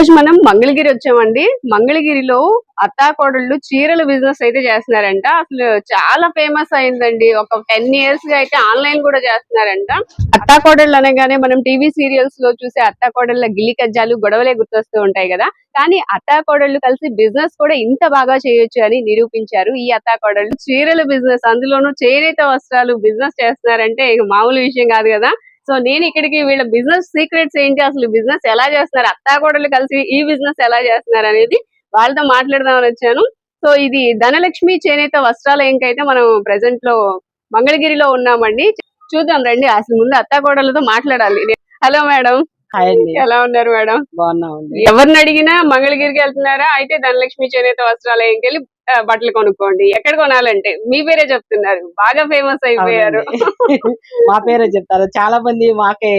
రోజు మనం మంగళగిరి వచ్చామండి. మంగళగిరిలో అత్తాకోడళ్ళు చీరల బిజినెస్ అయితే చేస్తున్నారంట. అసలు చాలా ఫేమస్ అయిందండి. ఒక టెన్ ఇయర్స్గా అయితే ఆన్లైన్ కూడా చేస్తున్నారంట. అత్తాకోడళ్ళు అనగానే మనం టీవీ సీరియల్స్లో చూసే అత్తాకోడళ్ళ గిల్లి కజ్జాలు గొడవలే గుర్తొస్తూ ఉంటాయి కదా. కానీ అత్తాకోడళ్ళు కలిసి బిజినెస్ కూడా ఇంత బాగా చేయొచ్చు అని నిరూపించారు ఈ అత్తాకోడళ్ళు. చీరల బిజినెస్ అందులోనూ చేనేత వస్త్రాలు బిజినెస్ చేస్తున్నారంటే మామూలు విషయం కాదు కదా. సో నేను ఇక్కడికి వీళ్ళ బిజినెస్ సీక్రెట్స్ ఏంటి? అసలు బిజినెస్ ఎలా చేస్తున్నారు? అత్తాకోడలు కలిసి ఈ బిజినెస్ ఎలా చేస్తున్నారు అనేది వాళ్ళతో మాట్లాడదామని వచ్చాను. సో ఇది ధనలక్ష్మి చేనేత వస్త్రాలయంకైతే మనం ప్రెసెంట్లో మంగళగిరిలో ఉన్నామండి. చూద్దాం రండి. అసలు ముందు అత్తాకోడలతో మాట్లాడాలి. Hello madam. ఎలా ఉన్నారు మేడం? బాగున్నామండి. ఎవరిని అడిగినా మంగళగిరికి వెళ్తున్నారా? అయితే ధనలక్ష్మి చేనేత వస్త్రాలయంకి వెళ్ళి బట్టలు కొనుక్కోండి. ఎక్కడ కొనాలంటే మీ పేరే చెప్తున్నారు. బాగా ఫేమస్ అయిపోయారు. మా పేరే చెప్తారు. చాలా మంది మాకే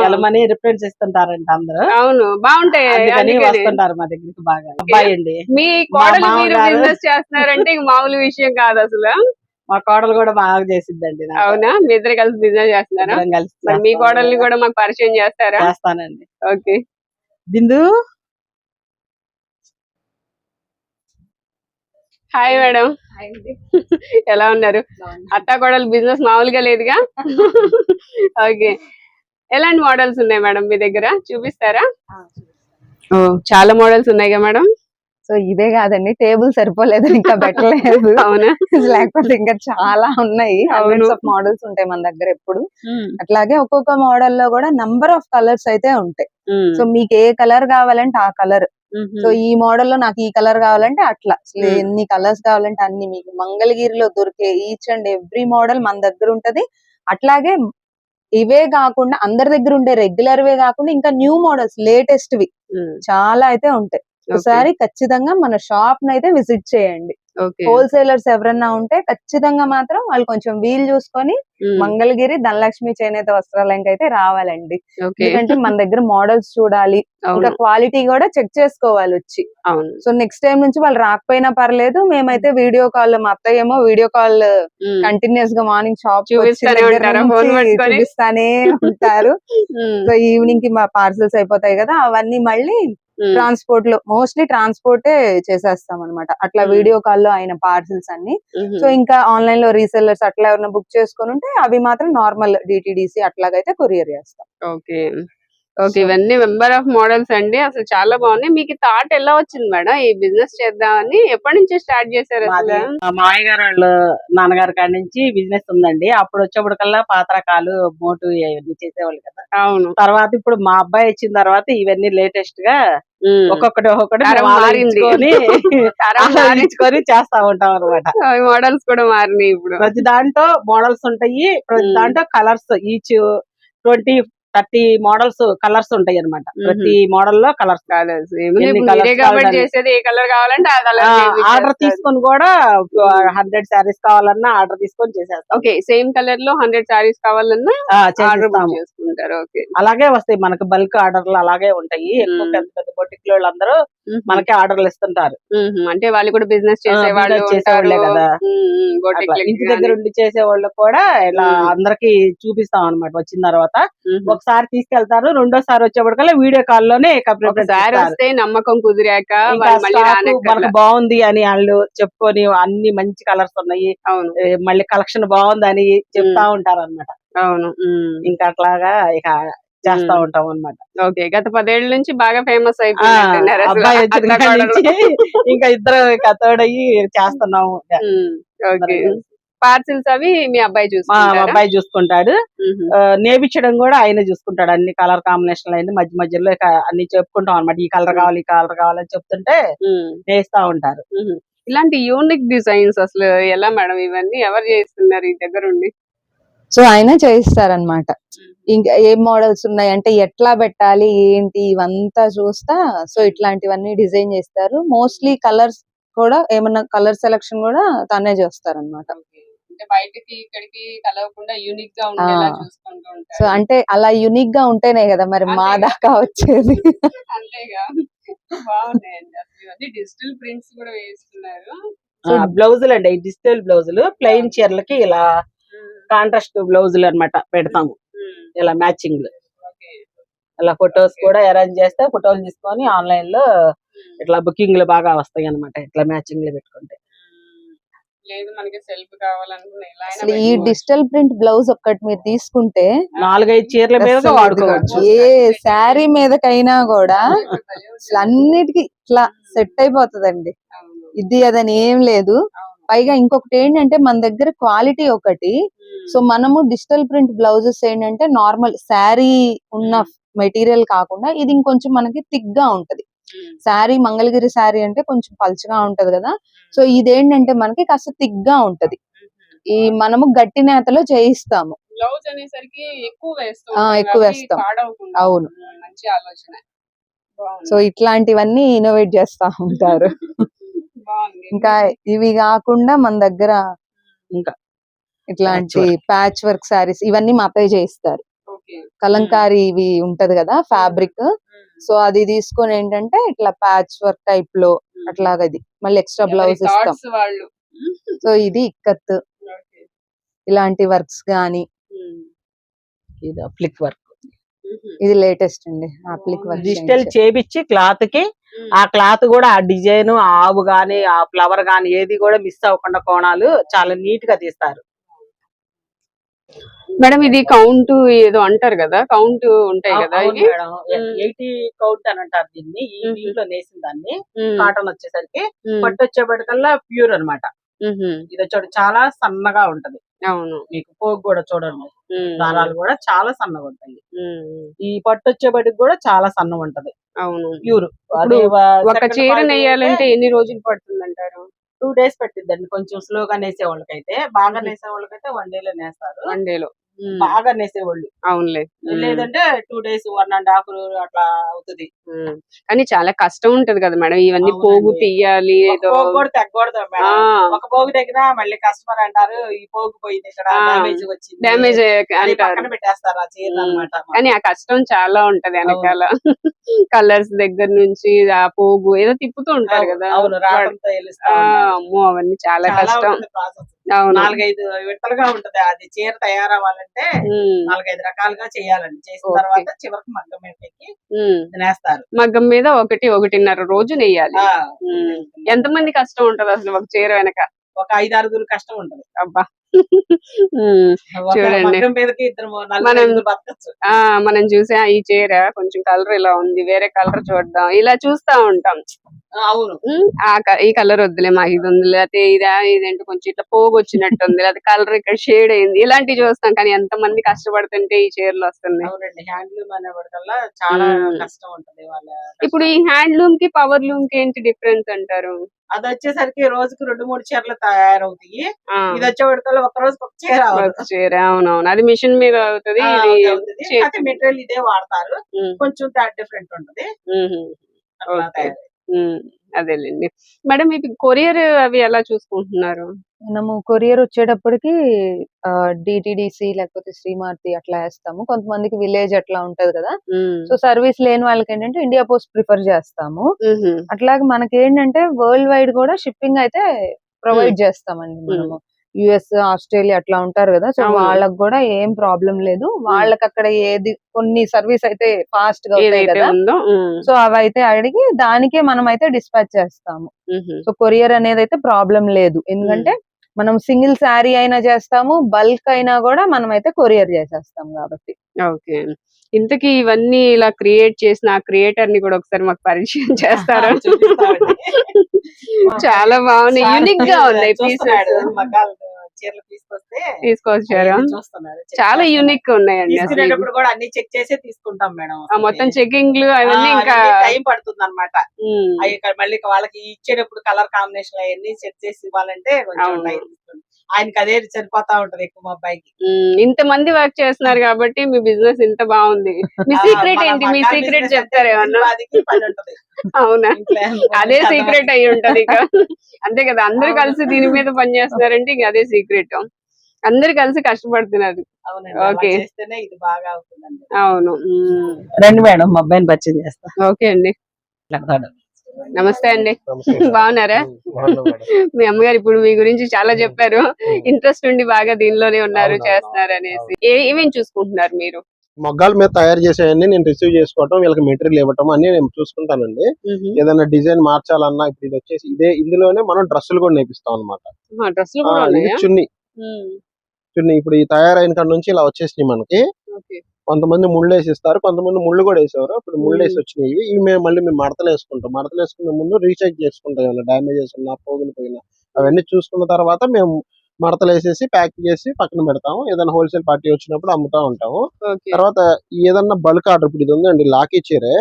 వెళ్ళమని రిఫరెన్స్ ఇస్తుంటారంట అందరూ. అవును బాగుంటాయి. వస్తుంటారు మా దగ్గరికి బాగా. అబ్బాయి అండి. మీ కోడలు మీరు బిజినెస్ చేస్తున్నారంటే మామూలు విషయం కాదు అసలు. మా కోడలు కూడా బాగా చేసిద్దండి. అవునా? మీ ఇద్దరు కలిసి బిజినెస్ చేస్తున్నారా? కలిసి మీ. కోడల్ని కూడా మాకు పరిచయం చేస్తారా? చేస్తానండి. ఓకే. బిందు? హాయ్ మేడం ఎలా ఉన్నారు? అత్త కోడలు బిజినెస్ మామూలుగా లేదుగా? ఓకే ఎలాంటి మోడల్స్ ఉన్నాయి మేడం మీ దగ్గర? చూపిస్తారా? ఓ చాలా మోడల్స్ ఉన్నాయిగా మేడం సో ఇదే కాదండి. టేబుల్ సరిపోలేదు ఇంకా పెట్టలేదు. అవునా? లేకపోతే ఇంకా చాలా ఉన్నాయి. హండ్రెడ్స్ ఆఫ్ మోడల్స్ ఉంటాయి మన దగ్గర ఎప్పుడు. అట్లాగే ఒక్కొక్క మోడల్లో కూడా నంబర్ ఆఫ్ కలర్స్ అయితే ఉంటాయి. సో మీకు ఏ కలర్ కావాలంటే ఆ కలర్ సో ఈ మోడల్లో నాకు ఈ కలర్ కావాలంటే అట్లా. ఎన్ని కలర్స్ కావాలంటే అన్ని మీకు. మంగళగిరిలో దొరికే ఈచ్ అండ్ ఎవ్రీ మోడల్ మన దగ్గర ఉంటది. అట్లాగే ఇవే కాకుండా అందరి దగ్గర ఉండే రెగ్యులర్ వే కాకుండా ఇంకా న్యూ మోడల్స్ లేటెస్ట్ వి చాలా అయితే ఉంటాయి. ఒకసారి ఖచ్చితంగా మన షాప్ నైతే విజిట్ చేయండి. హోల్సేలర్స్ ఎవరన్నా ఉంటే ఖచ్చితంగా మాత్రం వాళ్ళు కొంచెం వీలు చూసుకొని మంగళగిరి ధనలక్ష్మి చేనేత వస్త్రాలయంకి అయితే రావాలండి. ఎందుకంటే మన దగ్గర మోడల్స్ చూడాలి. ఇంకా క్వాలిటీ కూడా చెక్ చేసుకోవాలి వచ్చి. అవును. సో నెక్స్ట్ టైం నుంచి వాళ్ళు రాకపోయినా పర్లేదు. మేమైతే వీడియో కాల్ మా అత్తయ్య ఏమో వీడియో కాల్. కంటిన్యూస్గా మార్నింగ్ షాప్ చూపిస్తానే ఉంటారా. సో ఈవినింగ్కి మా పార్సల్స్ అయిపోతాయి కదా అవన్నీ మళ్ళీ. ట్రాన్స్పోర్ట్లో మోస్ట్లీ ట్రాన్స్పోర్టే చేసేస్తాం అనమాట అట్లా. వీడియో కాల్లో అయిన పార్సల్స్ అన్ని. సో ఇంకా ఆన్లైన్లో రీసెల్లర్స్ అట్లా ఎవరైనా బుక్ చేసుకొని ఉంటే అవి మాత్రం నార్మల్ డిటిడిసి అట్లాగైతే కొరియర్ చేస్తాం. ఓకే. ఓకే ఇవన్నీ మెంబర్ ఆఫ్ మోడల్స్ అండి. అసలు చాలా బాగున్నాయి. మీకు థాట్ ఎలా వచ్చింది మేడం? ఈ బిజినెస్ చేద్దామని ఎప్పటి నుంచి స్టార్ట్ చేశారు అసలు? మామయ్య గారు వాళ్ళు నాన్నగారి కాడి నుంచి బిజినెస్ ఉందండి. అప్పుడు వచ్చేప్పటికల్లా పాత రకాలు మోటు ఇవన్నీ చేసేవాళ్ళు కదా. అవును. తర్వాత ఇప్పుడు మా అబ్బాయి వచ్చిన తర్వాత ఇవన్నీ లేటెస్ట్గా. ఒక్కొక్కటి ఒక్కొక్కటి. ఆలోచించుకొని చేస్తా ఉంటాం అనమాట మోడల్స్ కూడా మారినాయి ఇప్పుడు. ప్రతి దాంట్లో మోడల్స్ ఉంటాయి ప్రతి. దాంట్లో colours each twenty thirty models colours ఉంటాయి అనమాట ప్రతి మోడల్లో కలర్స్? చేసేది ఏ కలర్ కావాలంటే ఆర్డర్ తీసుకొని కూడా హండ్రెడ్ శారీస్ కావాలన్నా ఆర్డర్ తీసుకొని చేసేస్తాం. ఓకే సేమ్ కలర్లో హండ్రెడ్ సారీస్ కావాలన్నా ఆర్డర్ చేసుకుంటారు. అలాగే వస్తాయి మనకు బల్క్ ఆర్డర్లు అలాగే ఉంటాయి. ఎక్కువ. పెద్ద పెద్ద బొట్టిక్ వాళ్ళందరూ మనకి ఆర్డర్లు ఇస్తుంటారు. అంటే వాళ్ళు కూడా బిజినెస్ చేసే వాళ్ళు business చేసేవాళ్ళే కదా. ఇంటి దగ్గర ఉండి చేసే వాళ్ళు కూడా ఇలా. అందరికి చూపిస్తాం అనమాట వచ్చిన తర్వాత. ఒకసారి తీసుకెళ్తారు రెండోసారి వచ్చేప్పటికల్లా వీడియో కాల్లోనే వస్తే నమ్మకం కుదిరాక. మనకు బాగుంది అని వాళ్ళు చెప్పుకొని అన్ని మంచి కలర్స్ ఉన్నాయి. మళ్ళీ కలెక్షన్ బాగుందని చెప్తా ఉంటారు అనమాట అవును. ఇంకా అట్లాగా ఇక చేస్తా. ఉంటాం అనమాట ఓకే గత పదేళ్ళ నుంచి బాగా ఫేమస్. నుంచి ఇంకా ఇద్దరు ఇక తోడయ్యి చేస్తున్నాము. పార్సిల్స్ అవి మీ అబ్బాయి మా చూసుకుంటారా అబ్బాయి చూసుకుంటాడు. నేర్పించడం కూడా ఆయన చూసుకుంటాడు. అన్ని కలర్ కాంబినేషన్ అన్ని మధ్య మధ్యలో అన్ని చెప్పుకుంటాం అనమాట ఈ కలర్ కావాలి ఈ కలర్ కావాలని చెప్తుంటే. నేస్తా ఉంటారు. ఇలాంటి యూనిక్ డిజైన్స్ అసలు ఎలా మేడం? ఇవన్నీ ఎవరు చేస్తున్నారు ఈ దగ్గర ఉండి సో ఆయన చేయిస్తారనమాట ఇంకా ఏ మోడల్స్ ఉన్నాయి అంటే ఎట్లా పెట్టాలి ఏంటి ఇవంతా చూస్తా. సో ఇట్లాంటివన్నీ డిజైన్ చేస్తారు. మోస్ట్లీ కలర్స్ కూడా ఏమన్నా కలర్ సెలెక్షన్ కూడా తనే చేస్తారనమాట అంటే బయటకి ఇక్కడికి కలవకుండా యూనిక్గా ఉండేలా ఆ. చూసుకుంటూ సో అంటే అలా యునిక్గా ఉంటేనే కదా మరి మా. దాకా వచ్చేది అంతేగా. బాగున్నాయండి అసలు ఇవన్నీ డిజిటల్ ప్రింట్స్ కూడా వేస్తున్నారు బ్లౌజులు అండి డిజిటల్ బ్లౌజులు ప్లెయిన్ చీరలకి ఇలా కాంట్రాస్ట్ బ్లౌజులు అన్నమాట పెడతాము. ఇలా మ్యాచింగ్ ఇలా ఫొటోస్ కూడా అరేంజ్ చేస్తే ఫోటోలు తీసుకొని ఆన్లైన్లో ఇట్లా బుకింగ్లు బాగా వస్తాయి అనమాట ఇట్లా మ్యాచింగ్లో పెట్టుకుంటే లేదు మనకి సెల్ఫ్ కావాలనుకున్న ఎలా అయినా అసలు ఈ. డిజిటల్ ప్రింట్ బ్లౌజ్ ఒక్కటి మీరు తీసుకుంటే నాలుగైదు చీరల మీద వాడుకోవచ్చు. ఏ శారీ మీదకైనా కూడా అసలు అన్నిటికీ ఇట్లా సెట్ అయిపోతుందండి. ఇది అదని ఏం లేదు. పైగా ఇంకొకటి ఏంటంటే మన దగ్గర క్వాలిటీ ఒకటి. సో మనము డిజిటల్ ప్రింట్ బ్లౌజెస్ ఏంటంటే నార్మల్ శారీ ఉన్న మెటీరియల్ కాకుండా ఇది ఇంకొంచెం మనకి థిక్గా ఉంటది. శారీ మంగళగిరి శారీ అంటే కొంచెం పలుచగా ఉంటది కదా. సో ఇదేంటంటే మనకి కాస్త థిక్గా ఉంటది ఈ మనము గట్టి నేతలో చేయిస్తాము. బ్లౌజ్ అనేసరికి ఎక్కువ వేస్తాం. ఎక్కువ వేస్తాం. అవును. మంచి ఆలోచన. సో ఇట్లాంటివన్నీ ఇన్నోవేట్ చేస్తా ఉంటారు. ఇంకా ఇవి కాకుండా మన దగ్గర ఇంకా ఇట్లాంటి ప్యాచ్ వర్క్ శారీస్ ఇవన్నీ మా అత్తయ్య చేయిస్తారు. ఓకే. కలంకారీ ఇవి ఉంటది కదా ఫ్యాబ్రిక్ సో అది తీసుకొని ఏంటంటే ఇట్లా ప్యాచ్ వర్క్ టైప్లో అట్లాగా ఇది మళ్ళీ ఎక్స్ట్రా బ్లౌజ్ ఇస్తాం. సో ఇది ఇక్కత్. ఇలాంటి వర్క్స్ గానీ. ఇది ఫ్లిక్ వర్క్. ఇది లేటెస్ట్ అండి అప్లిక్ వర్క్ డిజిటల్ చేపించి క్లాత్కి. ఆ క్లాత్ కూడా ఆ డిజైన్ ఆ ఆవు గాని ఆ ఫ్లవర్ గాని ఏది కూడా మిస్ అవ్వకుండా కోణాలు చాలా నీట్గా తీస్తారు మేడం ఇది కౌంట్ ఏదో అంటారు కదా కౌంట్ ఉంటాయి కదా. ఎయిటీ కౌంట్ అని అంటారు దీన్ని ఈ. దీంట్లో నేసిన దాన్ని. కాటన్ వచ్చేసరికి. పట్టు వచ్చేపటికల్లా ప్యూర్ అన్నమాట ఉహు. ఇది వచ్చేటి చాలా సన్నగా ఉంటది అవును. మీకు పోగు కూడా చూడండి. దారాలు కూడా చాలా సన్నగా ఉంటాయి. ఈ పట్టు వచ్చేపటికి కూడా చాలా సన్నం ఉంటది అవును. ప్యూర్. ఒక చీర నెయ్యాలంటే ఎన్ని రోజులు పడుతుంది అంటారు టూ డేస్ పెట్టిద్దండి. కొంచెం స్లోగా నేసే వాళ్ళకైతే. బాగా. నేసే వాళ్ళకైతే వన్ డే లో నేస్తారు. వన్ డే లో ఉమ్. బాగా నేసేవాళ్ళు. అవునులే. లేదంటే two days one and half అట్లా అవుతుంది. కానీ చాలా కష్టం ఉంటది కదా మేడం. ఇవన్నీ. పోగు తీయాలి పోగు కూడా తగ్గకూడదు ఒక పోగు దగ్గర మళ్ళీ కస్టమర్ అంటారు ఈ పోగు పోయింది ఇక్కడ ఆ, డ్యామేజ్ వచ్చింది. పక్కన పెట్టేస్తారు ఆ చీర. అనమాట కానీ ఆ కష్టం చాలా ఉంటది వెనకాల. కలర్స్ దగ్గర నుంచి ఆ పోగు ఏదో తిప్పుతూ ఉంటారు కదా. అవును ఉంటారు. అమ్మో అవన్నీ చాలా చాలా కష్టం. ఉంటుంది ప్రాసెస్ అవును. నాలుగైదు విడతలుగా ఉంటది. అది చీర తయారవ్వాలంటే ఉమ్, నాలుగైదు రకాలుగా చేయాలండి. చేసిన ఓకే. తర్వాత చివరికి మగ్గం మీదకి ఉమ్. నేస్తారు. మగ్గం మీద ఒకటి ఒకటిన్నర రోజు నెయ్యాలి. ఆ, ఉమ్. ఎంత మంది కష్టం ఉంటది అసలు ఒక చీర వెనక? ఒక ఐదు ఆరుగురు కష్టం ఉంటది. అబ్బా! చూడండి. మనం- ఆ మనం చూసా ఈ చీర కొంచెం కలర్ ఇలా ఉంది. వేరే కలర్ చూద్దాం. ఇలా చూస్తా ఉంటాం. అవును. ఈ కలర్ వద్దులే మాకు ఇది ఉంది. లేకపోతే ఇదా ఇదేంటి కొంచెం ఇట్లా పోగు వచ్చినట్టు ఉంది లేకపోతే కలర్ ఇక్కడ షేడ్ అయింది. ఇలాంటివి చూస్తాం. కానీ ఎంత మంది కష్టపడుతుంటే ఈ చీరలు వస్తున్నాయి. ఇప్పుడు ఈ హ్యాండ్లూమ్కి పవర్ లూమ్కి ఏంటి డిఫరెన్స్ అంటారు? అది వచ్చేసరికి రోజుకి రెండు మూడు చీరలు తయారవుతాయి. ఇది వచ్చేవాడికల్లా ఒక రోజుకి ఒక చీర చీర అవునవును. అది మిషన్ మీద అవుతుంది అయితే మెటీరియల్ ఇదే వాడతారు. కొంచెం డిఫరెంట్ ఉంటది. అదేలేండి. మేడం ఇప్పుడు కొరియర్ అవి ఎలా చూసుకుంటున్నారు? మనము కొరియర్ వచ్చేటప్పటికి డిటిడిసి లేకపోతే శ్రీమార్తి అట్లా వేస్తాము. కొంతమందికి విలేజ్ అట్లా ఉంటది కదా. సో సర్వీస్ లేని వాళ్ళకి ఏంటంటే ఇండియా పోస్ట్ ప్రిఫర్ చేస్తాము. అట్లాగే మనకి ఏంటంటే వరల్డ్ వైడ్ కూడా షిప్పింగ్ అయితే ప్రొవైడ్ చేస్తామండి మనము. యుఎస్ ఆస్ట్రేలియా అట్లా ఉంటారు కదా. సో అవును. వాళ్ళకి కూడా ఏం ప్రాబ్లం లేదు. వాళ్ళకి అక్కడ ఏది కొన్ని సర్వీస్ అయితే ఫాస్ట్గా అవుతాయి ఏదైతే కదా. ఉందో సో అవి అయితే అడిగి దానికే మనం అయితే డిస్పాచ్ చేస్తాము. సో కొరియర్ అనేది అయితే ప్రాబ్లం లేదు. ఎందుకంటే మనం సింగిల్ శారీ అయినా చేస్తాము బల్క్ అయినా కూడా మనం అయితే కొరియర్ చేసేస్తాం కాబట్టి. ఓకే. ఇంతకీ ఇవన్నీ ఇలా క్రియేట్ చేసిన ఆ క్రియేటర్ని కూడా ఒకసారి మాకు పరిచయం చేస్తారా. చాలా బాగున్నాయి. యూనిక్గా ఉన్నాయి చూస్తున్నాడు. చీరలు తీసుకొస్తే తీసుకొచ్చారా. చెక్ చాలా. యూనిక్ ఉన్నాయండి తీసుకునేటప్పుడు కూడా అన్ని చెక్ చేసే తీసుకుంటాం మేడం ఆ మొత్తం చెకింగ్లు అవన్నీ ఇంకా టైం పడుతుంది అనమాట అవి మళ్ళీ వాళ్ళకి ఇచ్చేటప్పుడు కలర్ కాంబినేషన్ అవన్నీ సెట్ చేసి ఇవ్వాలంటే కొంచెం. టైం ఆయనకి అదే సరిపోతా ఉంటది ఎక్కువ మా అబ్బాయికి. ఇంత మంది వర్క్ చేస్తున్నారు కాబట్టి మీ బిజినెస్ ఇంత బాగుంది. మీ సీక్రెట్ ఏంటి? మీ సీక్రెట్ చెప్తారేమన్నా ఉపాధికి పని ఉంటది. అవునా? అదే సీక్రెట్ అయి ఉంటది ఇక. అంతే కదా అందరు. కలిసి దీని మీద పని చేస్తున్నారంటే ఇక అదే సీక్రెట్ అందరు కలిసి కష్టపడుతున్నారు. ఓకే. చేస్తేనే ఇది బాగా అవుతుందండి. అవును. రండి మేడం మా అబ్బాయిని పరిచయం చేస్తా. ఓకే అండి. నమస్తే అండి. బాగున్నారా. మీ అమ్మగారు ఇప్పుడు మీ గురించి చాలా చెప్పారు. ఇంట్రెస్ట్ ఉండి బాగా దీనిలోనే ఉన్నారు చేస్తున్నారు అనేసి. ఏ- ఏమేం చూసుకుంటున్నారు మీరు? మొగ్గాల మీద తయారు చేసేవన్నీ నేను రిసీవ్ చేసుకోవటం వీళ్ళకి మెటీరియల్ ఇవ్వటం అన్ని నేను చూసుకుంటానండి. ఏదైనా డిజైన్ మార్చాలన్నా ఇప్పుడు ఇది వచ్చేసి ఇదే ఇందులోనే మనం డ్రెస్సులు కూడా నేపిస్తాం అనమాట చున్ని. చున్ని. ఇప్పుడు ఈ తయారైన కాడ నుంచి ఇలా వచ్చేసినాయి మనకి. కొంతమంది ముళ్ళు వేసిస్తారు కొంతమంది ముళ్ళు కూడా వేసేవారు. ఇప్పుడు ముళ్ళు వేసి. వచ్చినాయి ఇవి ఇవి మేము మళ్ళీ మేము మడతలు వేసుకుంటాం. మడతలు వేసుకునే ముందు రీచెక్ చేసుకుంటాం. ఏమైనా డ్యామేజెస్ ఉన్నా పోగిన పోయినా అవన్నీ చూసుకున్న తర్వాత మేము మడతలు వేసేసి ప్యాక్ చేసి పక్కన పెడతాము. ఏదైనా హోల్సేల్ పార్టీ వచ్చినప్పుడు అమ్ముతా ఉంటాము. తర్వాత ఏదన్నా బల్క్ ఆర్డర్ ఇప్పుడు ఇది ఉందండి లాక్ ఇచ్చారే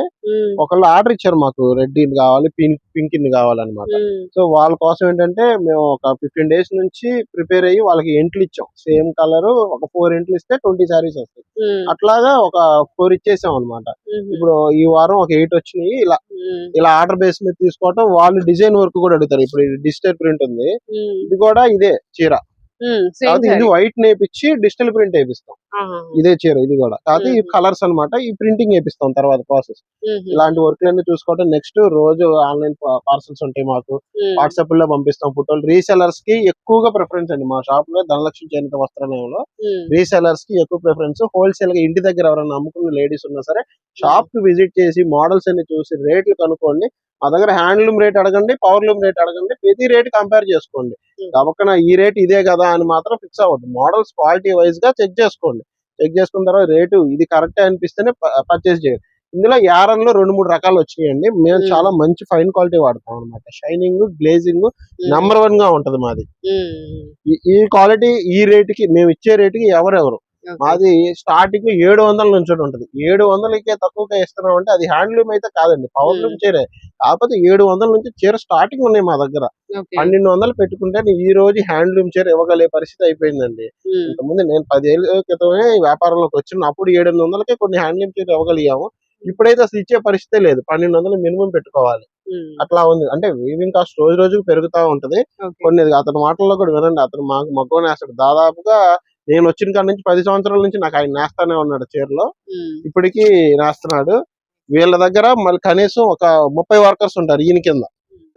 ఒకళ్ళు ఆర్డర్ ఇచ్చారు మాకు రెడ్ ఇన్ కావాలి పింక్ పింక్ ఇన్ కావాలన్నమాట. సో వాళ్ళ కోసం ఏంటంటే మేము ఒక ఫిఫ్టీన్ డేస్ నుంచి ప్రిపేర్ అయ్యి వాళ్ళకి ఎంట్లు ఇచ్చాం. సేమ్ కలర్ ఒక ఫోర్ ఎంట్లు ఇస్తే ట్వంటీ సారీస్ వస్తాయి. అట్లాగా ఒక ఫోర్ ఇచ్చేసాం అనమాట ఇప్పుడు ఈ వారం ఒక ఎయిట్ వచ్చినాయి. ఇలా ఇలా ఆర్డర్ బేస్ మీద తీసుకోవటం వాళ్ళు డిజైన్ వర్క్ కూడా అడుగుతారు. ఇప్పుడు డిజిటల్ ప్రింట్ ఉంది. ఇది కూడా ఇదే చీర. కాకపోతే ఇది. వైట్ నేపిచ్చి డిజిటల్ ప్రింట్ వేపిస్తాం ఇదే చీర ఇది కూడా. కాకపోతే ఈ. కలర్స్ అన్నమాట ఈ ప్రింటింగ్ వేపిస్తాం తర్వాత ప్రాసెస్ ఇలాంటి వర్క్ అన్ని చూసుకోవటం నెక్స్ట్ రోజు ఆన్లైన్ పార్సల్స్ ఉంటాయి మాకు. వాట్సాప్లో పంపిస్తాం ఫోటోలు. రీసెలర్స్కి ఎక్కువగా ప్రిఫరెన్స్ అండి. మా షాప్లో ధనలక్ష్మి చేనేత వస్త్రాలయంలో రీసెలర్స్కి ఎక్కువ ప్రిఫరెన్స్ హోల్సేల్గా ఇంటి దగ్గర ఎవరైనా అమ్ముకున్న లేడీస్ ఉన్నా సరే షాప్కి విజిట్ చేసి మోడల్స్ అన్ని చూసి రేట్లు కనుక్కోండి. మా దగ్గర హ్యాండ్లూమ్ రేట్ అడగండి పవర్లూమ్ రేట్ అడగండి ప్రతి రేట్ కంపేర్ చేసుకోండి. Hmm. కాబట్టి ఈ రేట్ ఇదే కదా అని మాత్రం ఫిక్స్ అవ్వద్దు. మోడల్స్ క్వాలిటీ వైజ్గా చెక్ చేసుకోండి. చెక్ చేసుకున్న తర్వాత రేటు ఇది కరెక్ట్ అనిపిస్తేనే పర్చేస్ చేయండి. ఇందులో యారన్లో రెండు మూడు రకాలు వచ్చినాయండి. మేము Hmm. చాలా మంచి ఫైన్ క్వాలిటీ వాడతాం అనమాట షైనింగ్ గ్లేజింగ్ నంబర్ వన్గా ఉంటది మాది. ఉమ్, ఈ- క్వాలిటీ ఈ రేట్కి మేము ఇచ్చే రేటుకి ఎవరెవరు. మాది స్టార్టింగ్ ఏడు వందల నుంచి ఉంటది. ఏడు వందలకే తక్కువగా ఇస్తున్నాం అంటే అది హ్యాండ్లూమ్ అయితే కాదండి పవర్లూమ్ Hmm. చీరే. కాకపోతే ఏడు వందల నుంచి చీర స్టార్టింగ్ ఉన్నాయి మా దగ్గర. పన్నెండు వందలు పెట్టుకుంటే ఈ రోజు హ్యాండ్లూమ్ చీర ఇవ్వగలిగే పరిస్థితి అయిపోయిందండి. ఇంతకుముందు నేను పదేళ్ళ క్రితమే వ్యాపారంలోకి వచ్చిన అప్పుడు ఏడు వందలకే కొన్ని హ్యాండ్లూమ్ చీర ఇవ్వగలిగాము. ఇప్పుడైతే అసలు ఇచ్చే పరిస్థితే లేదు. పన్నెండు వందలు మినిమం పెట్టుకోవాలి. అట్లా ఉంది. అంటే వీవింగ్ కాస్ట్ రోజు రోజుకు పెరుగుతా ఉంటది. కొన్ని అతని మాటల్లో కూడా వినండి. అతను మాకు మగ్గం నేస్తాడు దాదాపుగా నేను వచ్చిన కాడ నుంచి పది సంవత్సరాల నుంచి నాకు ఆయన నేస్తానే ఉన్నాడు చీరలో. ఇప్పటికీ నేస్తున్నాడు. వీళ్ళ దగ్గర మళ్ళీ కనీసం ఒక ముప్పై వర్కర్స్ ఉంటారు ఈయన కింద.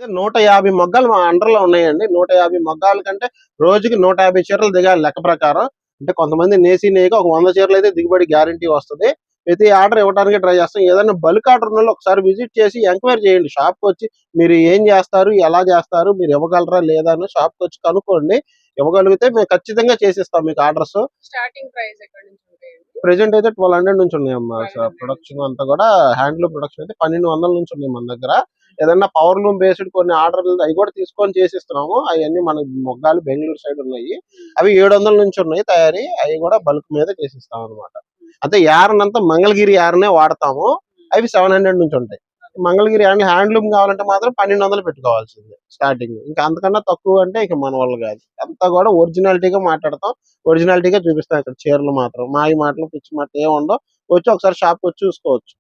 నూట యాభై మొగ్గాలు మా అండర్లో ఉన్నాయండి. నూట యాభై మొగ్గాల కంటే రోజుకి నూట యాభై చీరలు దిగాలి లెక్క ప్రకారం. అంటే కొంతమంది నేసి నేయక ఒక వంద చీరలు అయితే దిగుబడి గ్యారంటీ వస్తుంది. ప్రతి ఆర్డర్ ఇవ్వడానికి ట్రై చేస్తాం. ఏదైనా బల్క్ ఆర్డర్ ఉన్న ఒకసారి విజిట్ చేసి ఎంక్వైరీ చేయండి. షాప్కి వచ్చి మీరు ఏం చేస్తారు ఎలా చేస్తారు మీరు ఇవ్వగలరా లేదా అని షాప్కి వచ్చి కనుక్కోండి. ఇవ్వగలిగితే మేము ఖచ్చితంగా చేసిస్తాం మీకు ఆర్డర్స్. స్టార్టింగ్ ప్రైస్ ఎక్కడ నుంచి ఉంటాయండి? ప్రెసెంట్ అయితే ట్వెల్వ్ హండ్రెడ్ నుంచి ఉన్నాయమ్మా. 1200 ప్రొడక్షన్ అంతా కూడా హ్యాండ్లూమ్ ప్రొడక్షన్ అయితే పన్నెండు వందల నుంచి ఉన్నాయి మన దగ్గర. ఏదన్నా పవర్ లూమ్ బేస్డ్ కొన్ని ఆర్డర్లు అవి కూడా తీసుకొని చేసిస్తున్నాము. అవన్నీ మన మొగ్గాలు బెంగళూరు సైడ్ ఉన్నాయి. అవి ఏడు వందల నుంచి ఉన్నాయి తయారీ. అవి కూడా బల్క్ మీద చేసిస్తాం అనమాట అంటే యారన్ అంతా మంగళగిరి యారనే వాడతాము. అవి సెవెన్ హండ్రెడ్ నుంచి ఉంటాయి. మంగళగిరి యారన్ హ్యాండ్లూమ్ కావాలంటే మాత్రం పన్నెండు వందలు పెట్టుకోవాల్సిందే స్టార్టింగ్. ఇంకా అంతకన్నా తక్కువ అంటే ఇక మన వాళ్ళు కాదు. అంతా కూడా ఒరిజినాలిటీగా మాట్లాడతాం. ఒరిజినాలిటీగా చూపిస్తాం ఇక్కడ చీరలు మాత్రం. మాయి మాటలు పిచ్చి మాట ఏం ఉండవు. వచ్చి ఒకసారి షాప్ వచ్చి చూసుకోవచ్చు.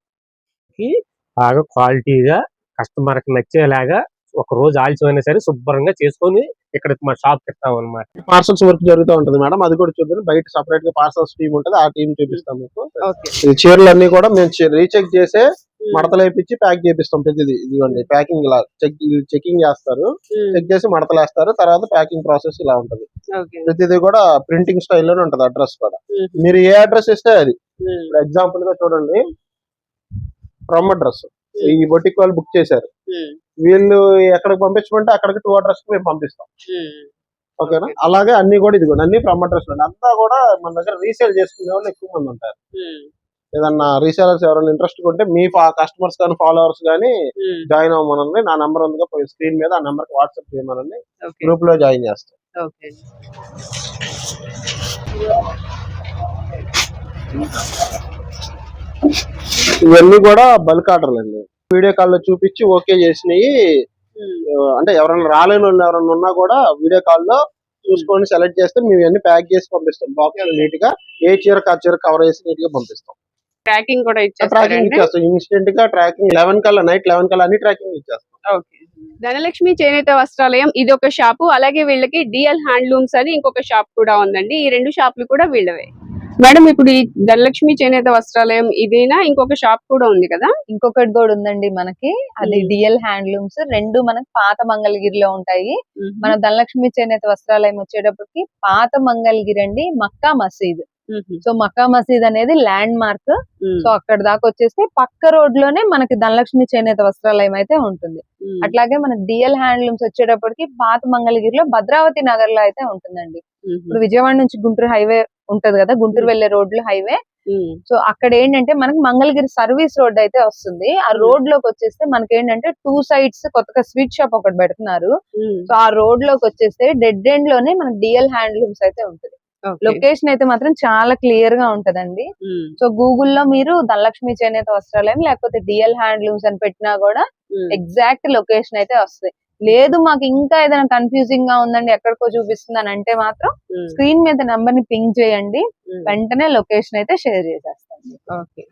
బాగా క్వాలిటీగా కస్టమర్కి నచ్చేలాగా ఒక రోజు ఆలస్యమైనా సరే శుభ్రంగా చేసుకొని ఇక్కడ మా షాప్ పెట్టాం అనమాట పార్సల్స్ వర్క్ జరుగుతూ ఉంటుంది మేడం. అది కూడా చూద్దాం బయట సపరేట్గా పార్సల్స్ టీమ్ ఉంటుంది. ఆ టీం చూపిస్తాం మీకు. ఈ చీరలు అన్ని కూడా మేము రీచెక్ చేసే మడతలు వేపించి ప్యాక్ చేపిస్తాం ప్రతిది. ఇదిగోండి ప్యాకింగ్ ఇలా చెక్ చెకింగ్ చేస్తారు. చెక్ చేసి మడతలు వేస్తారు తర్వాత ప్యాకింగ్ ప్రాసెస్ ఇలా ఉంటది. ప్రతిదీ కూడా ప్రింటింగ్ స్టైల్లోనే ఉంటది అడ్రస్ కూడా. మీరు ఏ అడ్రస్ ఇస్తే అది. ఎగ్జాంపుల్గా చూడండి. ఫ్రమ్ అడ్రస్ ఈ బొటిక్ వాళ్ళు బుక్ చేశారు. వీళ్ళు ఎక్కడికి పంపించమంటే అక్కడికి టూ అడ్రస్ మేము పంపిస్తాం. ఓకేనా. అలాగే అన్ని కూడా ఇది కూడా అన్ని ఫ్రమ్ అడ్రస్ అంతా కూడా మన దగ్గర రీసేల్ చేసుకునే వాళ్ళు ఎక్కువ మంది ఉంటారు. ఏదన్నా రీసేలర్స్ ఎవరైనా ఇంట్రెస్ట్ ఉంటే మీ కస్టమర్స్ కానీ ఫాలోవర్స్ కానీ జాయిన్ అవ్వమనండి. నా నంబర్ ఉందిగా స్క్రీన్ మీద ఆ నెంబర్కి వాట్సాప్ చేయమనండి. గ్రూప్లో జాయిన్ చేస్తాం. ఇవన్నీ కూడా బల్క్ ఆర్డర్లు అండి వీడియో కాల్లో చూపించి ఓకే చేసినవి ఉమ్, ఆ, అంటే ఎవరైనా రాలేని వాళ్ళు ఎవరైనా ఉన్నా కూడా వీడియో కాల్లో చూసుకొని సెలెక్ట్ చేస్తే మేము ఇవన్నీ ప్యాక్ చేసి పంపిస్తాం. బాక్స్ నీట్గా ఏ చీర ఆ చీర కవర్ చేసి నీట్గా పంపిస్తాం. ట్రాకింగ్ కూడా ట్రాకింగ్ ఇచ్చేస్తారండి. ఇచ్చేస్తాం. ఇన్స్టెంట్గా ట్రాకింగ్ లెవెన్ కల్లా నైట్ లెవెన్ కల్లా అన్ని ట్రాకింగ్ ఇచ్చేస్తాం. ఓకే. ధనలక్ష్మి చేనేత వస్త్రాలయం ఇది ఒక షాపు. అలాగే వీళ్ళకి డిఎల్ హ్యాండ్లూమ్స్ అని ఇంకొక షాప్ కూడా ఉందండి. ఈ రెండు షాపులు కూడా వీళ్ళవే. మేడం ఇప్పుడు ఈ ధనలక్ష్మి చేనేత వస్త్రాలయం ఇదేనా? ఇంకొక షాప్ కూడా ఉంది కదా? ఇంకొకటి కూడా ఉందండి మనకి. అది. DL handlooms. రెండు మనకి పాత మంగళగిరిలో ఉంటాయి. మన ధనలక్ష్మి చేనేత వస్త్రాలయం వచ్చేటప్పటికి పాత మంగళగిరి అండి మక్కా మసీద్. సో మక్కా మసీద్ అనేది ల్యాండ్ మార్క్. సో అక్కడ దాకా వచ్చేస్తే పక్క రోడ్లోనే మనకి ధనలక్ష్మి చేనేత వస్త్రాలయం అయితే ఉంటుంది. అట్లాగే మనకి డిఎల్ హ్యాండ్లూమ్స్ వచ్చేటప్పటికి పాత మంగళగిరిలో భద్రావతి నగర్లో అయితే ఉంటుందండి. ఇప్పుడు విజయవాడ నుంచి గుంటూరు హైవే ఉంటది కదా గుంటూరు వెళ్ళే రోడ్లు హైవే. సో అక్కడ ఏంటంటే మనకి మంగళగిరి సర్వీస్ రోడ్ అయితే వస్తుంది. ఆ. రోడ్లోకి వచ్చేస్తే మనకి ఏంటంటే టూ సైడ్స్ కొత్తగా స్వీట్ షాప్ ఒకటి పెడుతున్నారు. సో ఆ రోడ్లోకి వచ్చేస్తే డెడ్ ఎండ్లోనే మనకి డిఎల్ హ్యాండ్లూమ్స్ అయితే ఉంటుంది. లొకేషన్ అయితే మాత్రం చాలా క్లియర్గా ఉంటదండి. సో గూగుల్లో మీరు ధనలక్ష్మి చేనేత వస్త్రాలయం లేకపోతే డిఎల్ హ్యాండ్లూమ్స్ అని పెట్టినా కూడా ఎగ్జాక్ట్ లొకేషన్ అయితే వస్తుంది లేదు మాకు ఇంకా ఏదైనా కన్ఫ్యూజింగ్గా ఉందండి ఎక్కడికో చూపిస్తుంది అని అంటే మాత్రం స్క్రీన్ మీద నంబర్ని పింక్ చేయండి వెంటనే లొకేషన్ అయితే షేర్ చేసేస్తాం. ఓకే.